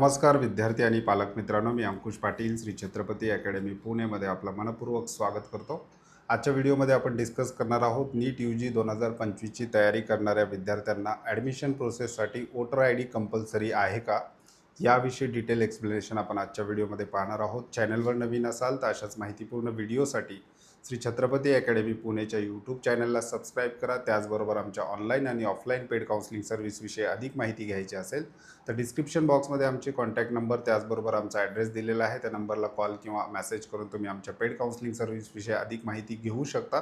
नमस्कार विद्यार्थी आणि पालक मित्रांनो मी अंकुश पाटील श्री छत्रपती अकॅडमी पुणेमध्ये आपलं मनपूर्वक स्वागत करतो. आजच्या व्हिडिओमध्ये आपण डिस्कस करणार आहोत नीट यू जी दोन हजार पंचवीसची तयारी करणाऱ्या विद्यार्थ्यांना ॲडमिशन प्रोसेससाठी वोटर आय डी कंपल्सरी आहे का? याविषयी डिटेल एक्सप्लेनेशन आपण आजच्या व्हिडिओमध्ये पाहणार आहोत. चॅनलवर नवीन असाल तर अशाच माहितीपूर्ण व्हिडिओसाठी श्री छत्रपती अकॅडमी पुणेच्या यूट्यूब चॅनलला सबस्क्राईब करा. त्याचबरोबर आमच्या ऑनलाईन आणि ऑफलाईन पेड काउन्सिलिंग सर्व्हिसविषयी अधिक माहिती घ्यायची असेल तर डिस्क्रिप्शन बॉक्समध्ये आमचे कॉन्टॅक्ट नंबर त्याचबरोबर आमचा ॲड्रेस दिलेला आहे. त्या नंबरला कॉल किंवा मेसेज करून तुम्ही आमच्या पेड काउन्सिलिंग सर्व्हिसविषयी अधिक माहिती घेऊ शकता.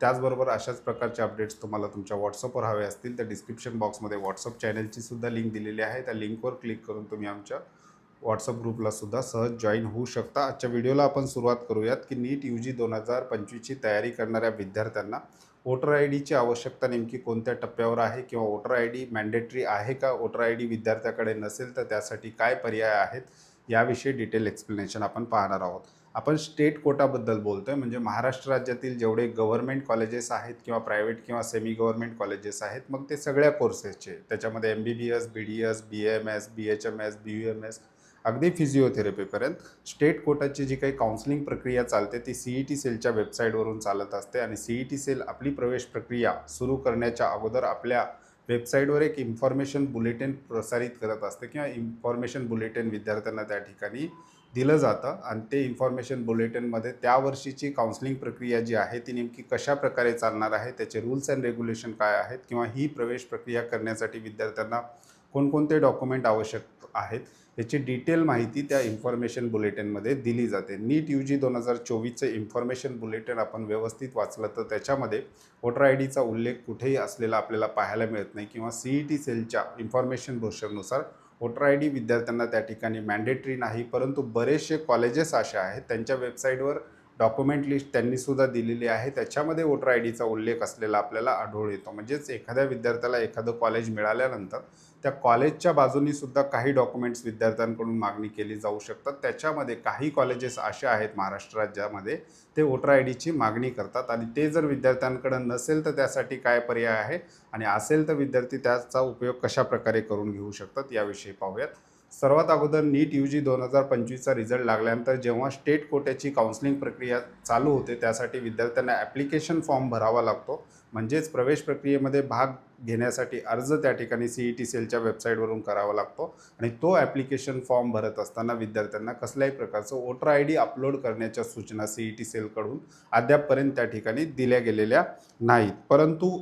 त्याचबरोबर अशाच प्रकारचे अपडेट्स तुम्हाला तुमच्या व्हॉट्सअपवर हवे असतील तर डिस्क्रिप्शन बॉक्समध्ये व्हॉट्सअप चॅनलची सुद्धा लिंक दिलेली आहे. त्या लिंकवर क्लिक करून तुम्ही आमच्या व्हॉट्सअप ग्रुपला सुद्धा सहज जॉईन होऊ शकता. आजच्या व्हिडिओला आपण सुरुवात करूयात की नीट यू जी दोन हजार पंचवीसची तयारी करणाऱ्या विद्यार्थ्यांना वोटर आय डीची आवश्यकता नेमकी कोणत्या टप्प्यावर आहे किंवा वोटर आय डी मॅन्डेटरी आहे का? वोटर आय डी विद्यार्थ्याकडे नसेल तर त्यासाठी काय पर्याय आहेत? याविषयी डिटेल एक्सप्लेनेशन आपण पाहणार आहोत. आपण स्टेट कोटाबद्दल बोलतोय. म्हणजे महाराष्ट्र राज्यातील जेवढे गव्हर्नमेंट कॉलेजेस आहेत किंवा प्रायव्हेट किंवा सेमी गव्हर्नमेंट कॉलेजेस आहेत मग ते सगळ्या कोर्सेसचे त्याच्यामध्ये M B B S B D S B M S B H M S B U M S अगदी फिजिओथेरपीपर्यंत स्टेट कोटाची जी काही काउन्सिलिंग प्रक्रिया चालते ती सी ई टी सेलच्या वेबसाईटवरून चालत असते आणि सी ई टी सेल आपली प्रवेश प्रक्रिया सुरू करण्याच्या अगोदर आपल्या वेबसाईटवर एक इन्फॉर्मेशन बुलेटिन प्रसारित करत असते किंवा इन्फॉर्मेशन बुलेटिन विद्यार्थ्यांना त्या ठिकाणी दिलं जातं. आणि ते इन्फॉर्मेशन बुलेटिनमध्ये त्या वर्षीची काउन्सिलिंग प्रक्रिया जी आहे ती नेमकी कशा प्रकारे चालणार आहे त्याचे रूल्स अँड रेग्युलेशन काय आहेत किंवा ही प्रवेश प्रक्रिया करण्यासाठी विद्यार्थ्यांना कोणकोणते डॉक्युमेंट आवश्यक आहेत याची डिटेल माहिती त्या इन्फॉर्मेशन बुलेटिनमध्ये दिली जाते. नीट यू जी दोन हजार चोवीसचं इन्फॉर्मेशन बुलेटिन आपण व्यवस्थित वाचलं तर त्याच्यामध्ये वोटर आय डीचा उल्लेख कुठेही असलेला आपल्याला पाहायला मिळत नाही किंवा सी ई टी सेलच्या इन्फॉर्मेशन ब्रोशरनुसार वोटर आय डी विद्यार्थ्यांना त्या ठिकाणी मॅन्डेटरी नाही परंतु बरेचसे कॉलेजेस असे आहेत. त्यांच्या वेबसाईटवर डॉक्युमेंट लिस्ट त्यांनीसुद्धा दिलेली आहे. त्याच्यामध्ये वोटर आय डीचा उल्लेख असलेला आपल्याला आढळून येतो. म्हणजेच एखाद्या विद्यार्थ्याला एखादं कॉलेज मिळाल्यानंतर त्या कॉलेजच्या बाजूनी सुद्धा काही डॉक्युमेंट्स विद्यार्थ्यांकडून मागणी केली जाऊ शकतात. त्याच्यामध्ये काही कॉलेजेस असे आहेत महाराष्ट्र राज्यामध्ये ते वोटर आय डीची मागणी करतात. आणि ते जर विद्यार्थ्यांकडं नसेल तर त्यासाठी काय पर्याय आहे? आणि असेल तर विद्यार्थी त्याचा उपयोग कशा प्रकारे करून घेऊ शकतात? याविषयी पाहूयात. सर्वात अगोदर नीट यू जी दोन हजार पंचवीसचा रिझल्ट लागल्यानंतर जेव्हा स्टेट कोट्याची काउन्सिलिंग प्रक्रिया चालू होते त्यासाठी विद्यार्थ्यांना ॲप्लिकेशन फॉर्म भरावा लागतो. म्हणजेच प्रवेश प्रक्रियेमध्ये भाग घेण्यासाठी अर्ज त्या ठिकाणी सी ई टी सेलच्या वेबसाईटवरून करावा लागतो आणि तो ॲप्लिकेशन फॉर्म भरत असताना विद्यार्थ्यांना कसल्याही प्रकारचं वोटर आय डी अपलोड करण्याच्या सूचना सी ई टी सेलकडून अद्यापपर्यंत त्या ठिकाणी दिल्या गेलेल्या नाहीत. परंतु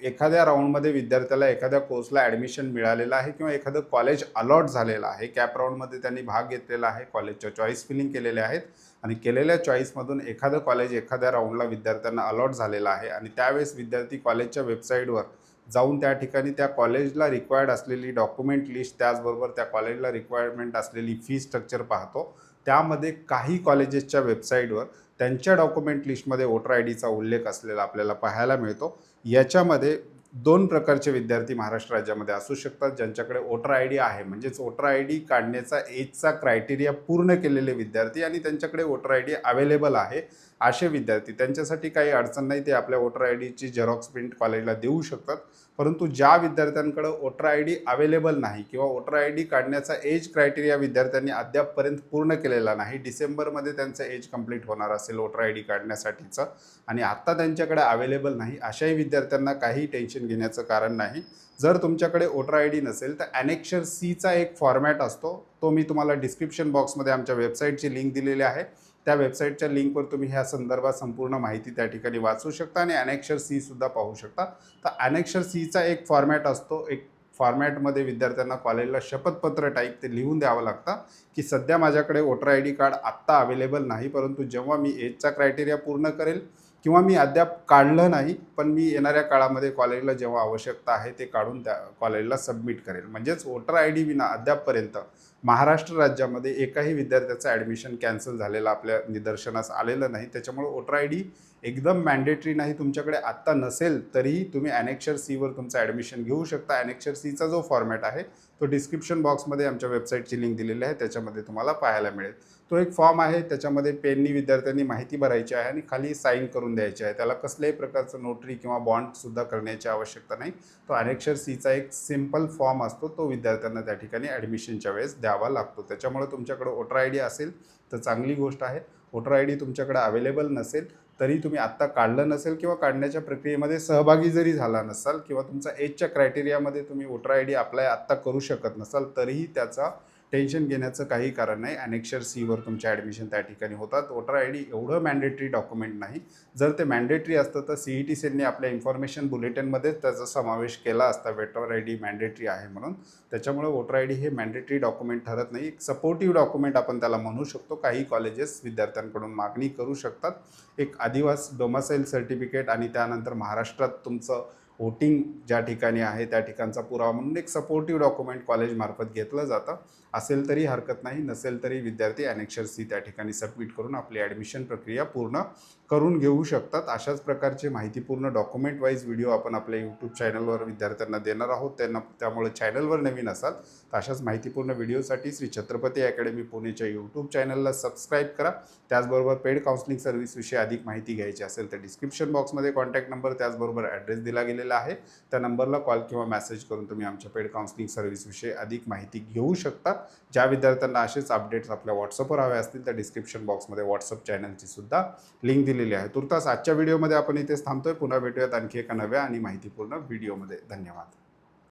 एखाद्या राऊंडमध्ये विद्यार्थ्याला एखाद्या कोर्सला ॲडमिशन मिळालेलं आहे किंवा एखादं कॉलेज अलॉट झालेलं आहे कॅप राऊंडमध्ये त्यांनी भाग घेतलेला आहे कॉलेजच्या चॉईस फिलिंग केलेले आहेत आणि केलेल्या चॉईसमधून एखादं कॉलेज एखाद्या राऊंडला विद्यार्थ्यांना अलॉट झालेलं आहे आणि त्यावेळेस विद्यार्थी कॉलेजच्या वेबसाईटवर जाऊन त्या ठिकाणी त्या कॉलेजला रिक्वायर्ड असलेली डॉक्युमेंट लिस्ट त्याचबरोबर त्या कॉलेजला रिक्वायरमेंट असलेली फी स्ट्रक्चर पाहतो. त्यामध्ये काही कॉलेजेसच्या वेबसाईटवर त्यांच्या डॉक्युमेंट लिस्टमध्ये वोटर आय डीचा उल्लेख असलेला आपल्याला पाहायला मिळतो. याच्यामध्ये दोन प्रकारचे विद्यार्थी महाराष्ट्र राज्यामध्ये असू शकतात ज्यांच्याकडे वोटर आय डी आहे. म्हणजेच वोटर आय डी काढण्याचा एजचा क्रायटेरिया पूर्ण केलेले विद्यार्थी आणि त्यांच्याकडे वोटर आय डी अवेलेबल आहे. असे विद्यार्थी त्यांच्यासाठी काही अडचण नाही ते आपल्या वोटर आय डीची झेरॉक्स प्रिंट कॉलेजला देऊ शकतात. परंतु ज्या विद्यार्थ्यांकडं वोटर आय डी अवेलेबल नाही किंवा वोटर आय डी काढण्याचा एज क्रायटेरिया विद्यार्थ्यांनी अद्यापपर्यंत पूर्ण केलेला नाही डिसेंबरमध्ये त्यांचं एज कंप्लीट होणार असेल वोटर आय डी काढण्यासाठीचं. आणि आत्ता त्यांच्याकडे अवेलेबल नाही अशाही विद्यार्थ्यांना काही टेन्शन घेण्याचं कारण नाही. जर तुमच्याकडे वोटर आय डी नसेल तर ॲनेक्शर सीचा एक फॉर्मॅट असतो. तो मी तुम्हाला डिस्क्रिप्शन बॉक्समध्ये आमच्या वेबसाईटची लिंक दिलेली आहे. त्या वेबसाईटच्या लिंकवर तुम्ही ह्या संदर्भात संपूर्ण माहिती त्या ठिकाणी वाचू शकता आणि ॲनेक्शर सीसुद्धा पाहू शकता. तर ॲनेक्शर सीचा एक फॉर्मॅट असतो. एक फॉर्मॅटमध्ये विद्यार्थ्यांना कॉलेजला शपथपत्र टाईप ते लिहून द्यावं लागतं की सध्या माझ्याकडे वोटर आय डी कार्ड आत्ता अवेलेबल नाही परंतु जेव्हा मी एजचा क्रायटेरिया पूर्ण करेल किंवा मी अद्याप काढलं नाही पण मी येणाऱ्या काळामध्ये कॉलेजला जेव्हा आवश्यकता आहे ते काढून त्या कॉलेजला सबमिट करेल. म्हणजेच वोटर आय डी विना अद्यापपर्यंत महाराष्ट्र राज्यामध्ये एकाही विद्यार्थ्याचं ॲडमिशन कॅन्सल झालेलं आपल्या निदर्शनास आलेलं नाही. त्याच्यामुळे वोटर आय डी एकदम मॅन्डेटरी नाही. तुमच्याकडे आत्ता नसेल तरीही तुम्ही ॲनेक्शर सीवर तुमचं ॲडमिशन घेऊ शकता. ॲनेक्शर सीचा जो फॉर्मॅट आहे तो डिस्क्रिप्शन बॉक्समध्ये आमच्या वेबसाईटची लिंक दिलेली आहे. त्याच्यामध्ये तुम्हाला पाहायला मिळेल. तो एक फॉर्म आहे. त्याच्यामध्ये पेननी विद्यार्थ्यांनी माहिती भरायची आहे आणि खाली साईन करून द्यायची आहे. त्याला कसल्याही प्रकारचं नोटरी किंवा बॉन्डसुद्धा करण्याची आवश्यकता नाही. तो अनेक्षर सीचा एक सिंपल फॉर्म असतो. तो विद्यार्थ्यांना त्या ठिकाणी ॲडमिशनच्या वेळेस द्यावा द्यावा लागतो. त्याच्यामुळे तुमच्याकडे वोटर आय डी असेल तर चांगली गोष्ट आहे. वोटर आय डी तुमच्याकडे अवेलेबल नसेल तरी तुम्ही आत्ता काढलं नसेल किंवा काढण्याच्या प्रक्रियेमध्ये सहभागी जरी झाला नसाल किंवा तुमचा एजच्या क्रायटेरियामध्ये तुम्ही वोटर आय डी अप्लाय आत्ता करू शकत नसाल तरीही त्याचा टेन्शन घेण्याचं काही कारण नाही. अनेक्शर सीवर तुमच्या ॲडमिशन त्या ठिकाणी होतात. वोटर आय डी एवढं मॅन्डेटरी डॉक्युमेंट नाही. जर ते मॅन्डेटरी असतं तर सी ई टी सेलने आपल्या इन्फॉर्मेशन बुलेटिनमध्येच त्याचा समावेश केला असता वेटर आय डी मॅन्डेटरी आहे म्हणून. त्याच्यामुळे वोटर आय डी हे मॅन्डेटरी डॉक्युमेंट ठरत नाही. एक सपोर्टिव्ह डॉक्युमेंट आपण त्याला म्हणू शकतो. काही कॉलेजेस विद्यार्थ्यांकडून मागणी करू शकतात. एक आदिवास डोमासाईल सर्टिफिकेट आणि त्यानंतर महाराष्ट्रात तुमचं वोटिंग ज्या ठिकाणी आहे त्या ठिकाणचा पुरावा म्हणून एक सपोर्टिव्ह डॉक्युमेंट कॉलेजमार्फत घेतलं जातं. असेल तरी हरकत नाही नसेल तरी विद्यार्थी अनेक्षर सी त्या ठिकाणी सबमिट करून आपली ॲडमिशन प्रक्रिया पूर्ण करून घेऊ शकतात. अशाच प्रकारचे माहितीपूर्ण डॉक्युमेंट वाईज व्हिडिओ आपण आपल्या यूट्यूब चॅनलवर विद्यार्थ्यांना देणार आहोत. त्यांना त्यामुळे चॅनलवर नवीन असाल तर अशाच माहितीपूर्ण व्हिडिओसाठी श्री छत्रपती अकॅडमी पुणेच्या यूट्यूब चॅनलला सबस्क्राईब करा. त्याचबरोबर पेड काउन्सिलिंग सर्व्हिसविषयी अधिक माहिती घ्यायची असेल तर डिस्क्रिप्शन बॉक्समध्ये कॉन्टॅक्ट नंबर त्याचबरोबर ॲड्रेस दिला गेलेला आहे. त्या नंबरला कॉल किंवा मेसेज करून तुम्ही आमच्या पेड काउन्सिलिंग सर्व्हिसविषयी अधिक माहिती घेऊ शकता. ज्या विद्यार्थ्यांना असेच अपडेट्स आपल्या व्हॉट्सअपवर हवे असतील त्या डिस्क्रिप्शन बॉक्समध्ये व्हॉट्सअप चॅनलची सुद्धा लिंक दिलेली आहे. तुर्तास आजच्या व्हिडिओमध्ये आपण इथेच थांबतोय. पुन्हा भेटूयात आणखी एका नव्या आणि माहितीपूर्ण व्हिडिओमध्ये धन्यवाद.